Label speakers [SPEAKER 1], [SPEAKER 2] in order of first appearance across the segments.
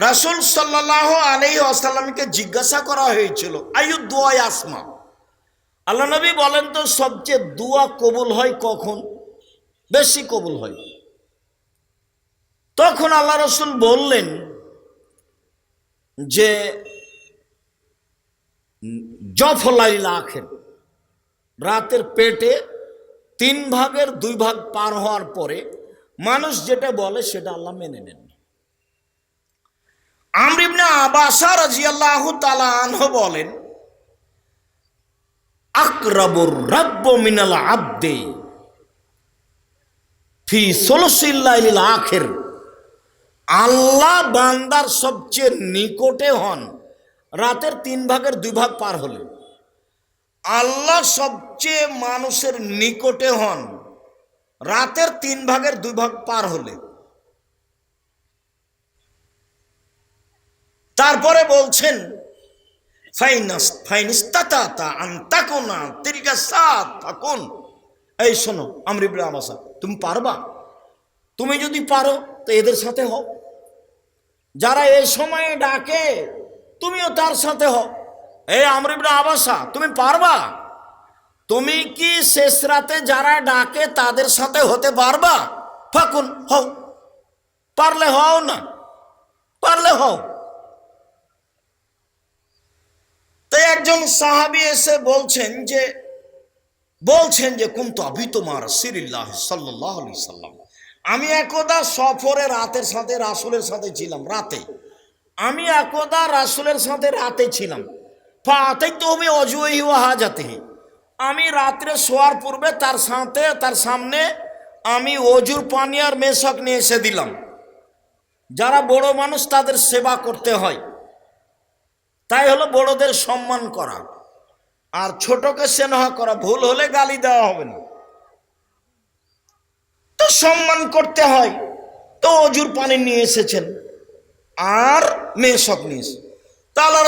[SPEAKER 1] রাসুল সাল্লাহ আলি আসাল্লামকে জিজ্ঞাসা করা হয়েছিল, আয়ু দোয়াই আসমা আল্লাহ নবী বলেন তো, সবচেয়ে দোয়া কবুল হয় কখন? বেশি কবুল হয়। তখন আল্লাহ রসুল বললেন যে, জফলাইল আখের। রাতের পেটে তিন ভাগের দুই ভাগ পার হওয়ার পরে মানুষ যেটা বলে সেটা আল্লাহ মেনে নেন। বলেন মিনাল আব্দে ফি আখের। আল্লাহ বান্দার সবচেয়ে নিকটে হন, রাতের তিন ভাগের দুই ভাগ পার হলে। আল্লাহ সবচেয়ে মানুষের নিকটে হন, রাতের তিন ভাগের দুই ভাগ পার হলে। তারপরে বলছেন এই শোনো আমরিবুল আবাসা, তুমি পারবা? তুমি যদি পারো, তো এদের সাথে হও। যারা এই সময়ে ডাকে, তুমিও তার সাথে হও। এই আমরিবুল আবাসা, তুমি পারবা? তুমি কি শেষ রাতে যারা ডাকে, তাদের সাথে হতে পারবা? ফাকুন, হও। পারলে হও না? পারলে হও। তাই একজন সাহাবি এসে বলছেন যে বলছেন যে কোন তো আবি তোমার সিরিল্লাহ সাল্লাহ সাল্লাম। আমি একদা সফরে রাতের সাথে রাসুলের সাথে ছিলাম, রাতে। আমি একদা রাসুলের সাথে রাতে ছিলাম। ফাতেই তো আমি আমি রাত্রে শোয়ার পূর্বে তার সাথে, তার সামনে আমি অজুর পানি আর মেশক নিয়ে এসে দিলাম। যারা বড় মানুষ তাদের সেবা করতে হয়। তাই হলো বড়দের সম্মান করা। আর ছোটকে স্নেহ করা, ভুল হলে গালি দেওয়া হবে না। তো সম্মান করতে হয়। তো অজুর পানি নিয়ে এসেছেন। আর মেয়েসক নিয়ে এসে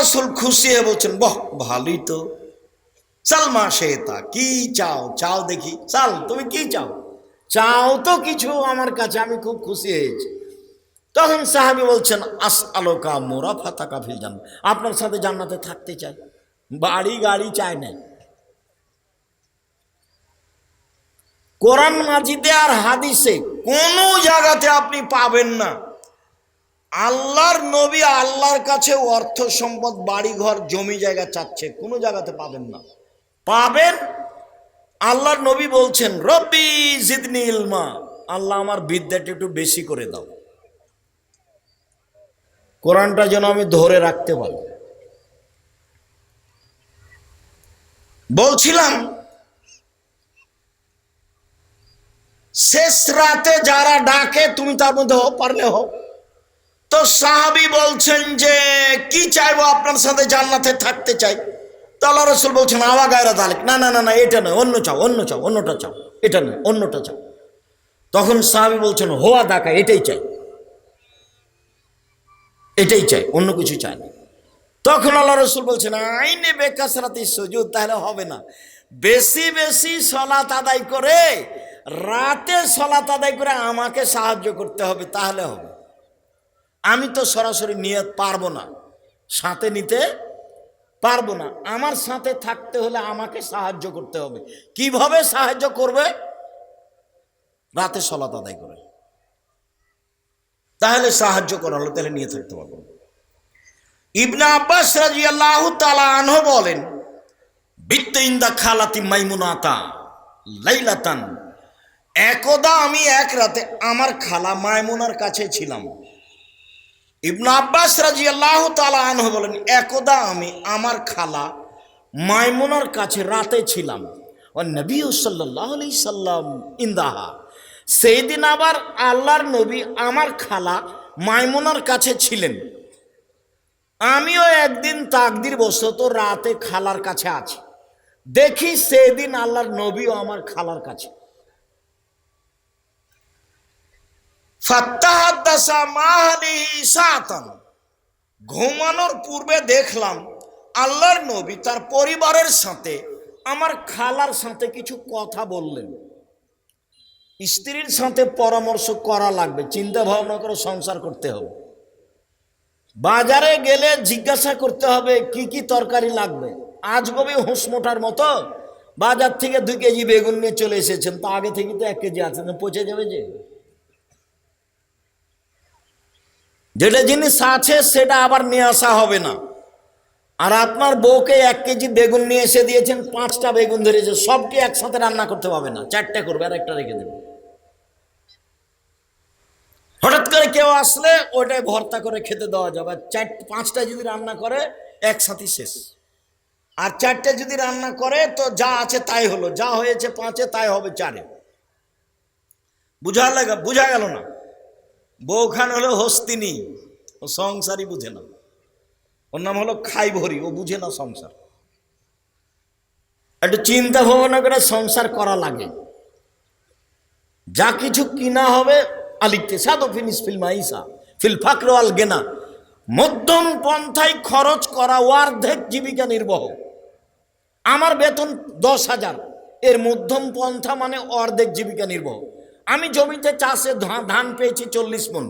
[SPEAKER 1] রসুল খুশি হয়ে বলছেন, বাহ, ভালোই তো। চাল মা তা কি চাও? চাও দেখি। চাল, তুমি কি চাও? চাও তো কিছু আমার কাছে, আমি খুব খুশি হয়েছি। তখন সাহাবি বলছেন আস আলোকা মোরা ফাতা কাফিল জান আপনার সাথে জান্নাতে থাকতে চাই। বাড়ি গাড়ি চায় না। কোরআন মাজিদে আর হাদিসে কোনো জায়গাতে আপনি পাবেন না। আল্লাহর নবী আল্লাহর কাছে অর্থ সম্পদ বাড়ি ঘর জমি জায়গা চাচ্ছে, কোনো জায়গাতে পাবেন না। পাবেন? আল্লাহর নবী বলছেন, রব্বি জিদনি ইলমা। আল্লাহ আমার বিদ্যাটা একটু বেশি করে দাও। কোরআনটা যেন আমি ধরে রাখতে পারি। বলছিলাম, শেষ রাতে যারা ডাকে, তুমি তার মধ্যে হও, পারলে হও। তো সাহাবি বলছেন যে, কি চাইব আপনার সাথে জান্নাতে থাকতে চাই? তো আল্লাহ রসুল বলছেন, আওয়া গায়রা তালেক না না না না, এটা নয়, অন্য চাও অন্য চাও, অন্যটা চাও, এটা নয়, অন্যটা চাও। তখন সাহাবি বলছেন, হোয়া ডাকা এটাই চাই। এটাই চাই, অন্য কিছু চাই না। তখন আল্লাহ রসুল বলছেন, আইনে বেকাসরাতি সুযোগ তাহলে হবে না। বেশি বেশি সলাত আদায় করে, রাতে সলাত আদায় করে আমাকে সাহায্য করতে হবে, তাহলে হবে। আমি তো সরাসরি নিয়ে পারব না, সাথে নিতে পারব না। আমার সাথে থাকতে হলে আমাকে সাহায্য করতে হবে। কীভাবে সাহায্য করবে? রাতে সলাত আদায় করে। তাহলে সাহায্য করা হলো, তাহলে নিয়ে থাকতে পারব। ইবনা আব্বাস রাজি আল্লাহ আনহ বলেন, বিত্ত ইন্দা খালাতি মাইমুনাতা লাইলাতান। একদা আমি এক রাতে আমার খালা মাইমুনার কাছে ছিলাম। ইবনা আব্বাস রাজি আল্লাহ তালা আনহ বলেন, একদা আমি আমার খালা মাইমুনার কাছে রাতে ছিলাম। ও নবী সাল্লাহ সাল্লাম ইন্দাহা। সেই দিন আবার আল্লাহর নবী আমার খালা মাইমুনার কাছে ছিলেন। আমিও একদিন তাকদির বসত রাতে খালার কাছে আছি। দেখি সেদিন আল্লাহর নবীও আমার খালার কাছে। ঘুমানোর পূর্বে দেখলাম আল্লাহর নবী তার পরিবারের সাথে আমার খালার সাথে কিছু কথা বললেন। স্ত্রীর সাথে পরামর্শ করা লাগবে চিন্তা ভাবনা করে সংসার করতে হবে। বাজারে গেলে জিজ্ঞাসা করতে হবে, কি কি তরকারি লাগবে? আজ কবি হুঁস মোটার মতো বাজার থেকে দুই কেজি বেগুন নিয়ে চলে এসেছেন, তো আগে থেকে তো এক কেজি আছে না পচে যাবে যে। যেটা জিনিস আছে, সেটা আবার নিয়ে আসা হবে না। আর আপনার বউকে এক কেজি বেগুন নিয়ে এসে দিয়েছেন, পাঁচটা বেগুন ধরেছে, সবকে একসাথে রান্না করতে পারবে না, চারটে করবে আর একটা রেখে দেবে। হঠাৎ করে কেউ আসলে ওটাই ভর্তা করে খেতে দেওয়া যাবে। চার, পাঁচটা যদি রান্না করে, একসাথে শেষ। আর চারটে যদি রান্না করে, তো যা আছে তাই হলো। যা হয়েছে পাঁচে, তাই হবে চারে। বুঝা লাগা বুঝা গেল না? বউখান হলো হস্তিনী। ও সংসারই বুঝে না। ওর নাম হলো খাই ভরি ও বুঝে না সংসার। একটু চিন্তা ভাবনা করে সংসার করা লাগে। যা কিছু কিনা হবে আলিকতে সাদো ফিনিস ফিল মাইসা, ফিল ফাকরওয়াল গেনা। মধ্যম পন্থায় খরচ করা অর্ধেক জীবিকা নির্বাহ। আমার বেতন দশ হাজার, এর মধ্যম পন্থা মানে অর্ধেক জীবিকা নির্বাহ। আমি জমিতে চাষে ধান পেয়েছি চল্লিশ মন।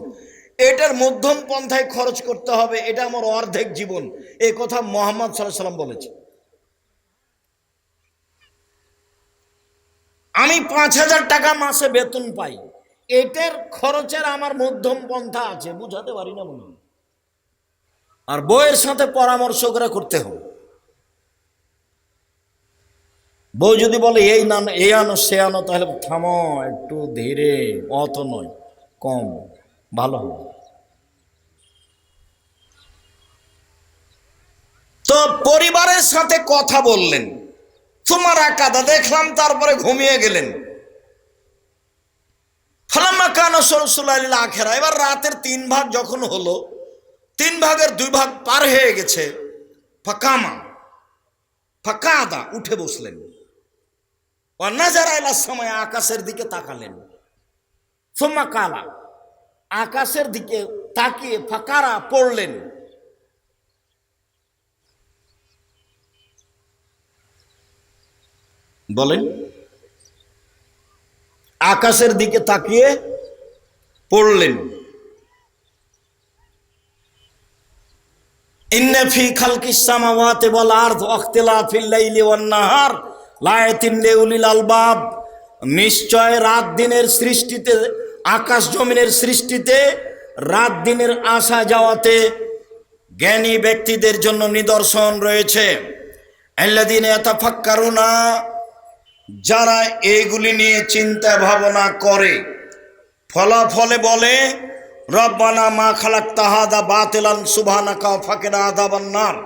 [SPEAKER 1] এটার মধ্যম পন্থায় খরচ করতে হবে, এটা আমার অর্ধেক জীবন। এই কথা মোহাম্মদ সাল্লাম বলেছে। আমি পাঁচ হাজার টাকা মাসে বেতন পাই। এটার খরচের আমার মধ্যম পন্থা আছে, বুঝাতে পারি না হয়। আর বইয়ের সাথে পরামর্শ করে করতে হবে। বউ যদি বলে, এই না এই আনো, সে আনো, তাহলে থামো, একটু ধীরে, অত নয়, কম, ভালো হবে। তো পরিবারের সাথে কথা বললেন, তোমার কাদা দেখলাম তারপরে ঘুমিয়ে গেলেন। ফালাম্মা কানা সরসুল্লাহ আখেরা। এবার রাতের তিন ভাগ যখন হলো, তিন ভাগের দুই ভাগ পার হয়ে গেছে, ফাঁকামা ফাঁকা আদা উঠে বসলেন। অন্নাজারা সময় আকাশের দিকে তাকালেন। সোম্মা কালা, আকাশের দিকে তাকিয়ে ফাঁকারা পড়লেন। বলেন আকাশের দিকে তাকিয়ে পড়লেন। ওয়ান নাহার। নিশ্চয় রাত দিনের সৃষ্টিতে, আকাশ জমিনের সৃষ্টিতে, রাত দিনের আসা যাওয়াতে জ্ঞানী ব্যক্তিদের জন্য নিদর্শন রয়েছে। আল্লাদিন এতাফাক্কারুনা যারা এইগুলি নিয়ে চিন্তা ভাবনা করে, ফলাফলে বলে, রব্বানা মা খালাক তাহাদা বাতেলান সুবহানাকা ফাকেরা আদাবান্নার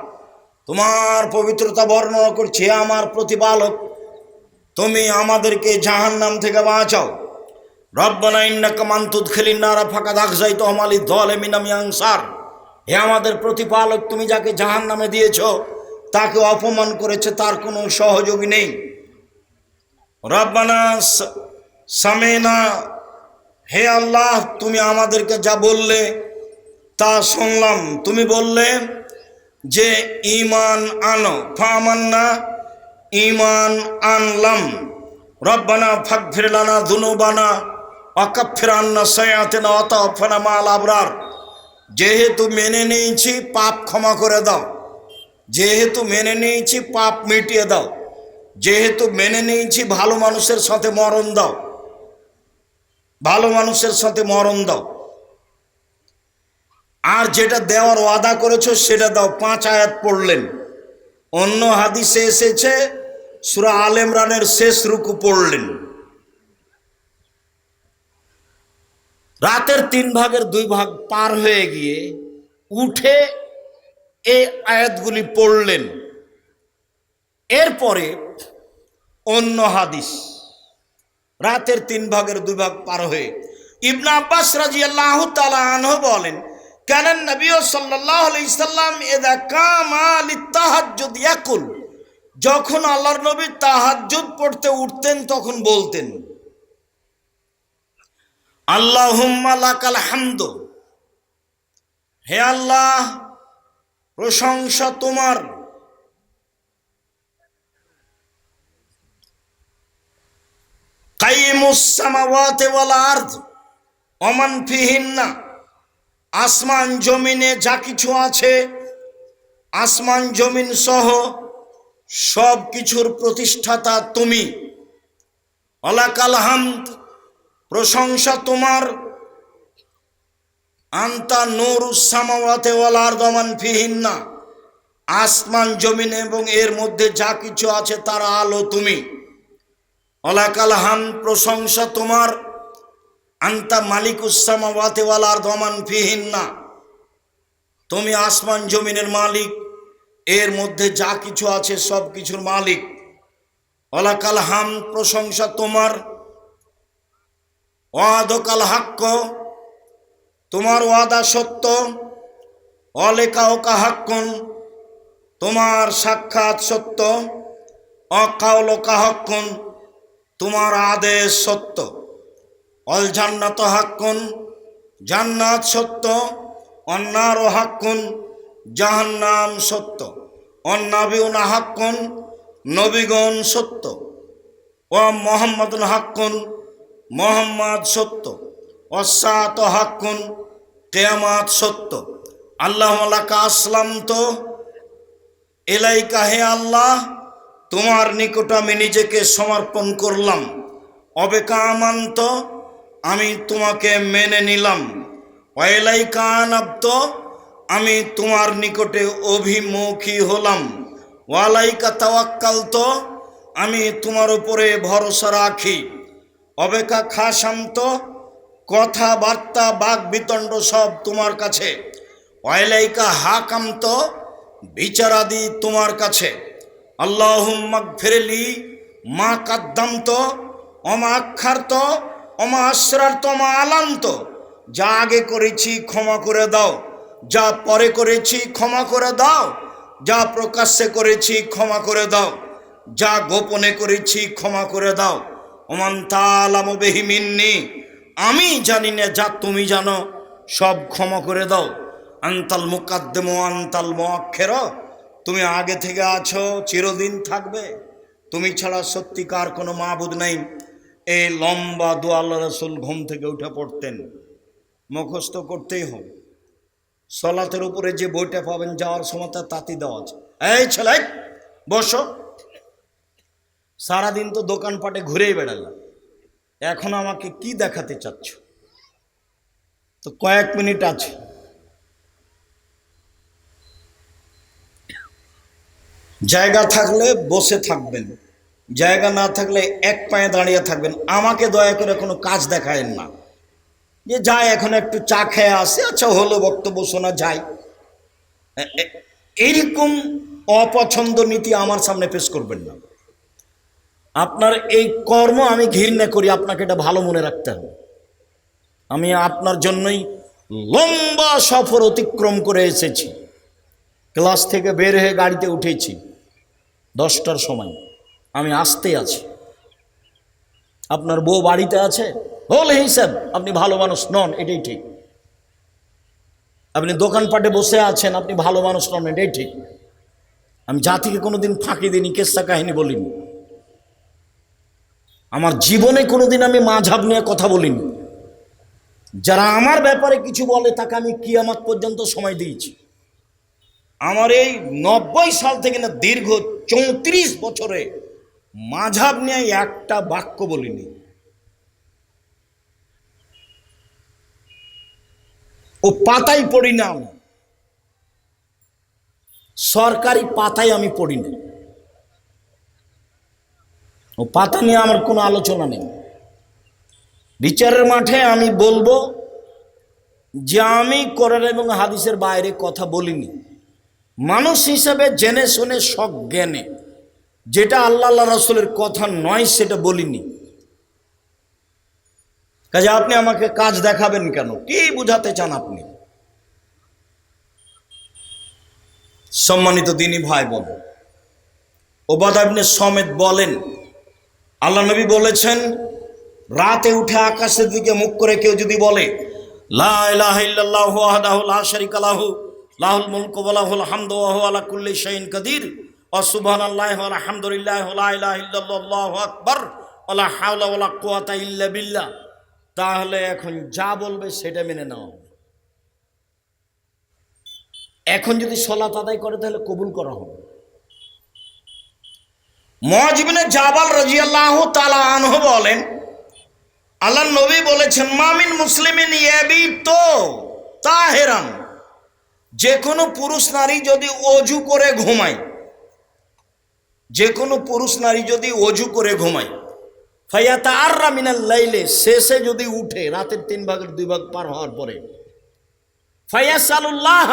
[SPEAKER 1] তোমার পবিত্রতা বর্ণনা করছি, আমার প্রতিপালক, তুমি আমাদেরকে জাহান্নাম থেকে বাঁচাও। রব্বানা ইন্নাকা মান্তুদ খেলিন নারা ফাঁকা দাগ যাই তো আমালি দলে মিনামি আংসার হে আমাদের প্রতিপালক, তুমি যাকে জাহান্নামে দিয়েছ, তাকে অপমান করেছে, তার কোনো সহযোগী নেই। রব্বানা সামেনা। হে আল্লাহ, তুমি আমাদেরকে যা বললে তা শুনলাম। তুমি বললে যে ইমান আনো। ফামান্না ইমান আনলাম। রব্বানা ফাকফির লানা দুনুবানা অকাফির আন্না সয়াতেনা অতফানা মাল আবরার। যেহেতু মেনে নিয়েছি, পাপ ক্ষমা করে দাও। যেহেতু মেনে নিয়েছি, পাপ মিটিয়ে দাও। যেহেতু মেনে নিয়েছি, ভালো মানুষের সাথে মরণ দাও। ভালো মানুষের সাথে মরণ দাও। আর যেটা দেওয়ার ওয়াদা করেছ, সেটা দাও। পাঁচ আয়াত পড়লেন। অন্য হাদিসে এসেছে, সুরা আল ইমরানের শেষ রুকু পড়লেন। রাতের তিন ভাগের দুই ভাগ পার হয়ে গিয়ে উঠে এই আয়াতগুলি পড়লেন। এরপরে অন্য হাদিস। রাতের তিন ভাগের দুই ভাগ পার হয়ে ইবনা আব্বাস রাজি আল্লাহ আনহ বলেন, কেন নবী সাল্লাহ আলাইসাল্লাম এদা কামালি তাহাজ্জুদ ইয়াকুল। যখন আল্লাহর নবী তাহাজ্জুদ পড়তে উঠতেন, তখন বলতেন, আল্লাহুম্মা লাকাল হামদ। হে আল্লাহ, প্রশংসা তোমার। আসমান জমিনে যা কিছু আছে, আসমান জমিন সহ সব কিছুর প্রতিষ্ঠাতা তুমি। অলাকাল প্রশংসা তোমার। আন্তা নূর উসামাওয়াতে ওয়ালার দমান ফিহিন্না, আসমান জমিন এবং এর মধ্যে যা কিছু আছে তার আলো তুমি। অলাকাল হাম প্রশংসা তোমার। আন্তা মালিক উসামাওয়াতে ওয়ালার দমান ফিহিন্না। তুমি আসমান জমিনের মালিক, এর মধ্যে যা কিছু আছে সব কিছুর মালিক। অলাকাল হাম প্রশংসা তোমার। ওয়াদকাল হাক্ক, তোমার ওয়াদা সত্য। অলেকা ওকা হাক্কুন, তোমার সাক্ষাৎ সত্য। অকাউলকা হাক্কুন তোমার আদেশ সত্য। অল জান্নাত হাক্কুন, জান্নাত সত্য অন্যার হাক্কুন, জাহান্নাম সত্য। অন্নাবিউনা হাক্কুন, নবীগণ সত্য। ও মোহাম্মদ হাক্কুন, মোহাম্মদ সত্য। অসাত হাক্কুন, কেয়ামাত সত্য। আল্লাহ আসলাম তো এলাইকা হে আল্লাহ তোমার নিকট আমি নিজেকে সমর্পণ করলাম। অবেকা আমান্ত আমি তোমাকে মেনে নিলাম। অয়েলাইকা আনাব্দ আমি তোমার নিকটে অভিমুখী হলাম। ওয়ালাইকা তাওয়াক্কাল তো আমি তোমার উপরে ভরসা রাখি। অবেকা খাসান্ত কথাবার্তা বাক বিতণ্ড সব তোমার কাছে। অয়লাইকা হাকান্ত বিচারাদি তোমার কাছে। আল্লাহ ফেরেলি মা কাদ্দান্ত অমা আক্ষার্ত অমা আশ্রার্ত অমা আলান্ত যা আগে করেছি ক্ষমা করে দাও। যা পরে করেছি ক্ষমা করে দাও। যা প্রকাশ্যে করেছি ক্ষমা করে দাও। যা গোপনে করেছি ক্ষমা করে দাও। ওমান তালাম বেহিমিন্নি আমি জানি না যা তুমি জানো, সব ক্ষমা করে দাও। আন্তাল মুকাদ্দেম, আন্তাল মোয়াক্ষের তুমি আগে থেকে আছো, চিরদিন থাকবে। তুমি ছাড়া সত্যিকার কোনো মাহবুদ নেই। এই লম্বা দোয়াল রসুল ঘুম থেকে উঠে পড়তেন। মুখস্থ করতেই হবে। সলাতের উপরে যে বইটা পাবেন যাওয়ার সময় তার তাঁতি দেওয়া আছে। এই ছেলে, বসো। সারাদিন তো দোকানপাটে ঘুরেই বেড়ালাম। এখন আমাকে কি দেখাতে চাচ্ছ? তো কয়েক মিনিট আছে। জায়গা থাকলে বসে থাকবেন। জায়গা না থাকলে এক পায়ে দাঁড়িয়ে থাকবেন। আমাকে দয়া করে কোনো কাজ দেখায়েন না। যে যাই এখন একটু চা খেয়ে আসে। আচ্ছা হলো বক্তব্য শোনা যায়। এইরকম অপছন্দ নীতি আমার সামনে পেশ করবেন না। আপনার এই কর্ম আমি ঘৃণা করি। আপনাকে এটা ভালো মনে রাখতে হবে। আমি আপনার জন্যই লম্বা সফর অতিক্রম করে এসেছি। ক্লাস থেকে বের হয়ে গাড়িতে উঠেছি। দশটার সময়। আমি আসতে আছি। আপনার বউ বাড়িতে আছে? বলে হিসাব আপনি ভালো মানুষ নন, এটাই ঠিক। আপনি দোকানপাটে বসে আছেন, আপনি ভালো মানুষ নন, এটাই ঠিক। আমি জাতিকে কোনোদিন ফাঁকি দিইনি, কেসা কাহিনী বলিনি। আমার জীবনে কোনোদিন আমি মাঝাব নিয়ে কথা বলিনি। যারা আমার ব্যাপারে কিছু বলে, তাকে আমি কিয়ামত পর্যন্ত সময় দিয়েছি। আমার এই নব্বই সাল থেকে না দীর্ঘ চৌত্রিশ বছরে মাঝাব নিয়ে একটা বাক্য বলিনি। ও পাতাই পড়ি না আমি। সরকারি পাতায় আমি পড়ি না। ও পাতা নিয়ে আমার কোনো আলোচনা নেই। বিচারের মাঠে আমি বলব যে আমি কোরআন এবং হাদিসের বাইরে কথা বলিনি। মানুষ হিসাবে জেনে শুনে সজ্ঞানে যেটা আল্লাহ আল্লাহ রসুলের কথা নয়, সেটা বলিনি। কাজে আপনি আমাকে কাজ দেখাবেন কেন? কি বুঝাতে চান আপনি? সম্মানিত দিনী ভাই বোন ওবাদ আপনি সমেত বলেন, আল্লাহ নবী বলেছেন, রাতে উঠে আকাশের দিকে মুখ করে কেউ যদি বলে লাহু লাহুল মুলকু ওয়া লাহুল হামদু ওয়া হুয়া আলা কুল্লি শাইইন কাদির। ওয়া সুবহানাল্লাহি ওয়া আলহামদুলিল্লাহি ওয়া লা ইলাহা ইল্লাল্লাহু আকবার। ওয়া লা হাওলা ওয়া লা কুওয়াতা ইল্লা বিল্লাহ। তাহলে এখন যা বলবে সেটা মেনে নাও। এখন যদি সলাত আদায় করে তাহলে কবুল করা হবে। মজিবিনে জাবাল রাজিয়াল্লাহ তালা আনহ বলেন আল্লাহ নবী বলেছেন মামিন মুসলিমিন ইয়াবি তো তাহেরান। যে কোনো পুরুষ নারী যদি অজু করে ঘুমায় যে কোনো পুরুষ নারী যদি অজু করে ঘুমায়, ফাইয়াতা আর রামিনাল লাইলে, শেষে যদি উঠে, রাতের তিন ভাগের দুই ভাগ পার হওয়ার পরে, ফাইয়াসালুল্লাহ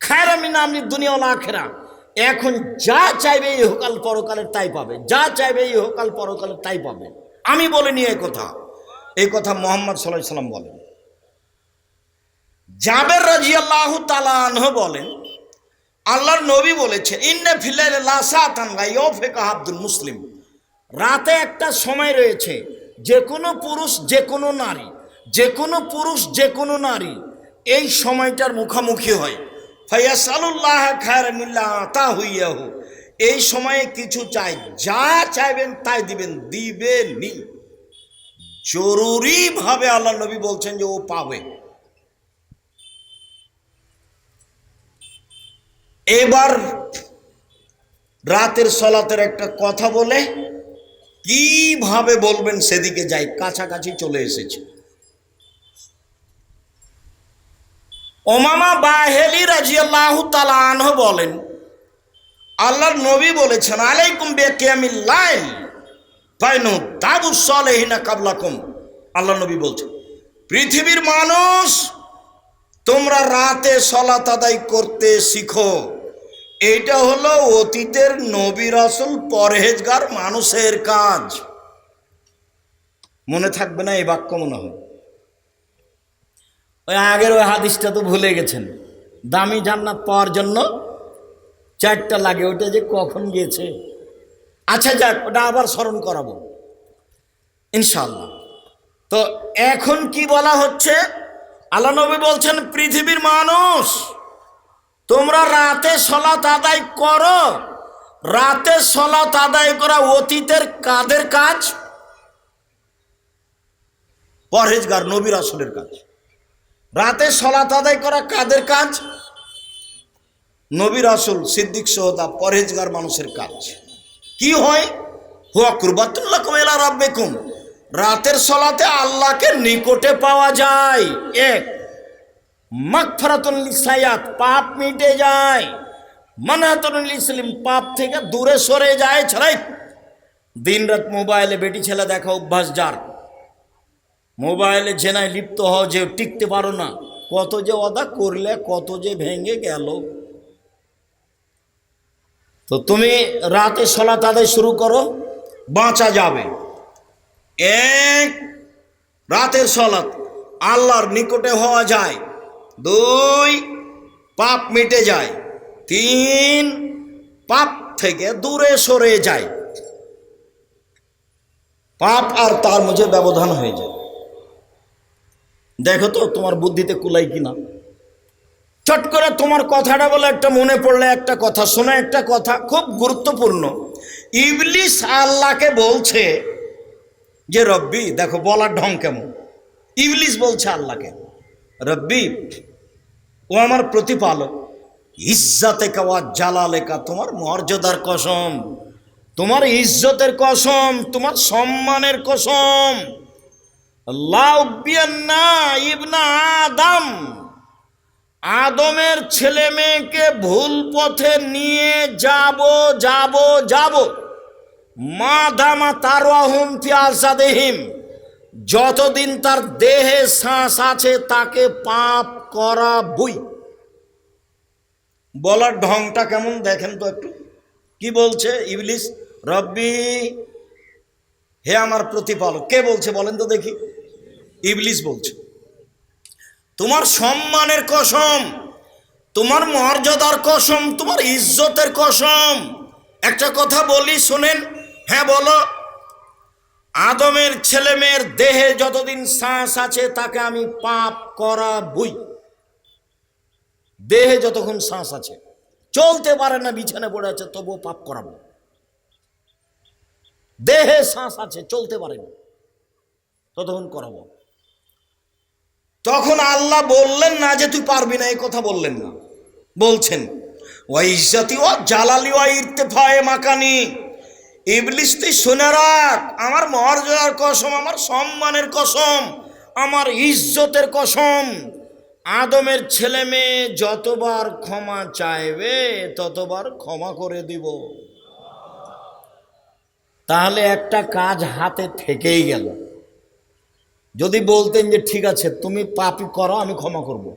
[SPEAKER 1] খায়রামিনা আপনি দুনিয়াল আখেরা। এখন যা চাইবে এই ইহকাল পরকালের তাই পাবে। যা চাইবে এই ইহকাল পরকালের তাই পাবে। আমি বলিনি এই কথা। এই কথা মোহাম্মদ সাল্লাহ সাল্লাম বলেন। জাবের রাজিয়াল্লাহ তালাহ বলেন, আল্লাহর নবী বলেছেন, ইন্নে ফিলের আব্দুল মুসলিম। রাতে একটা সময় রয়েছে, যে কোনো পুরুষ, যে কোনো নারী, যে কোনো পুরুষ, যে কোনো নারী এই সময়টার মুখোমুখি হয়। ফাইয়াসালুল্লাহ খায়রানিল্লাহ তা হইয়াহু এই সময়ে কিছু চাই, যা চাইবেন তাই দিবেন, দিবেনই। জরুরিভাবে আল্লাহ নবী বলছেন যে ও পাবে। এবার রাতের সলাতের একটা কথা বলে, কীভাবে বলবেন সেদিকে যাই, কাছাকাছি চলে এসেছে। ওমামা বাহেলি রাজিয়াল্লাহ তালাহ বলেন, আল্লাহর নবী বলেছেন, আলাইকুম বেকিয়ামিল লাইল ফাইনু দাবু সলেহিনা আল্লাহ নবী বলছেন, পৃথিবীর মানুষ, তোমরা রাতে সলাত আদায় করতে শিখো। এইটা হলো অতীতের নবী রসুল পরহেজগার মানুষের কাজ। মনে থাকবে না এই বাক্য মনে হয়। ওই আগের ওই হাদিসটা তো ভুলে গেছেন। দামি জান্নাত পাওয়ার জন্য চারটা লাগে ওটা যে কখন গিয়েছে? আচ্ছা যাক, ওটা আবার স্মরণ করাবো। ইনশাল্লাহ তো এখন কি বলা হচ্ছে? আল্লাহ নবী বলছেন, পৃথিবীর মানুষ তোমরা রাতে সলাত আদায় করো। রাতে সলাত আদায় করা অতীতের কাদের কাজ? পরহেজগার নবীর আসলের কাজ। রাতে সলাত আদায় করা কাদের কাজ? নবীর আসল সিদ্দিক সহদা পরহেজগার মানুষের কাজ। কি হয়? হুয়া কুরবাতুল্লাহ কুমেলা রাব্বেকুম। রাতের সলাতে আল্লাহকে নিকটে পাওয়া যায়। এক মাগফারাতুল লিসায়াত পাপ মিটে যায়। মানাতুল ইসলিম পাপ থেকে দূরে সরে যায়, ছাড়াই দিনরাত মোবাইলে বেটি ছেলে দেখা অভ্যাস যার। মোবাইলে জেনায় লিপ্ত হও, যে টিকতে পারো না। কত যে অদা করলে, কত যে ভেঙে গেল। তো তুমি রাতে সলাত আদায় শুরু করো, বাঁচা যাবে। এক, রাতের সলাত আল্লাহর নিকটে হওয়া যায়। দুই, পাপ মিটে যায়। তিন, পাপ থেকে দূরে সরে যায়। পাপ আর তার মধ্যে ব্যবধান হয়ে যায়। দেখো তো তোমার বুদ্ধিতে কুলাই কিনা। চট করে তোমার কথাটা বলে একটা মনে পড়লে একটা কথা, শোনা একটা কথা খুব গুরুত্বপূর্ণ। ইবলিস আল্লাহকে বলছে যে, রব্বি, দেখো, বলার ঢং কেমন? ইবলিস বলছে আল্লাহকে। রব্বি, ও আমার প্রতিপালক, ইজ্জাতে কাওয়া জালালেকা তোমার মর্যাদার কসম, তোমার ইজ্জতের কসম, তোমার সম্মানের কসম। ইবনা আদম, আদমের ছেলে মেয়েকে ভুল পথে নিয়ে যাব যাব যাব। মা দামা তারওয়াহুম ফি আসাদেহিম যতদিন তার দেহে শ্বাস আছে, তাকে পাপ করা বই বলার ঢংটা কেমন দেখেন তো একটু? কি বলছে ইবলিস? রব্বি, হে আমার প্রতিপালক। কে বলছে বলেন তো দেখি। ইবলিস বলছে, তোমার সম্মানের কসম, তোমার মর্যাদার কসম, তোমার ইজ্জতের কসম। একটা কথা বলি, শোনেন। হ্যাঁ বলো। আদমের ছেলে মেয়ের দেহে যতদিন শ্বাস আছে, তাকে আমি পাপ করা বই। দেহে যতক্ষণ শ্বাস আছে, চলতে পারে না বিছানে পড়ে আছে, তবুও পাপ করাবো দেহে শ্বাস আছে, চলতে পারে না, ততক্ষণ করাবো তখন আল্লাহ বললেন না যে তুই পারবি না, এই কথা বললেন না। বলছেন ওই ইজ্জতি ও জালালি ও ইর্তেফায়ে মাকানি। ইবলিস তুই শুনে রাখ, আমার মর্যাদার কসম, আমার সম্মানের কসম, আমার ইজ্জতের কসম। আদমের ছেলে মেয়ে যতবার ক্ষমা চাইবে, ততবার ক্ষমা করে দিব। তাহলে একটা কাজ হাতে থেকেই গেল। যদি বলতেন যে, ঠিক আছে, তুমি পাপি করো, আমি ক্ষমা করব।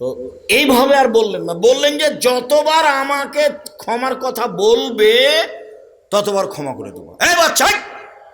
[SPEAKER 1] তো এইভাবে আর বললেন না বললেন যে, যতবার আমাকে ক্ষমার কথা বলবে, ততবার ক্ষমা করে দেবো এই বাচ্চা!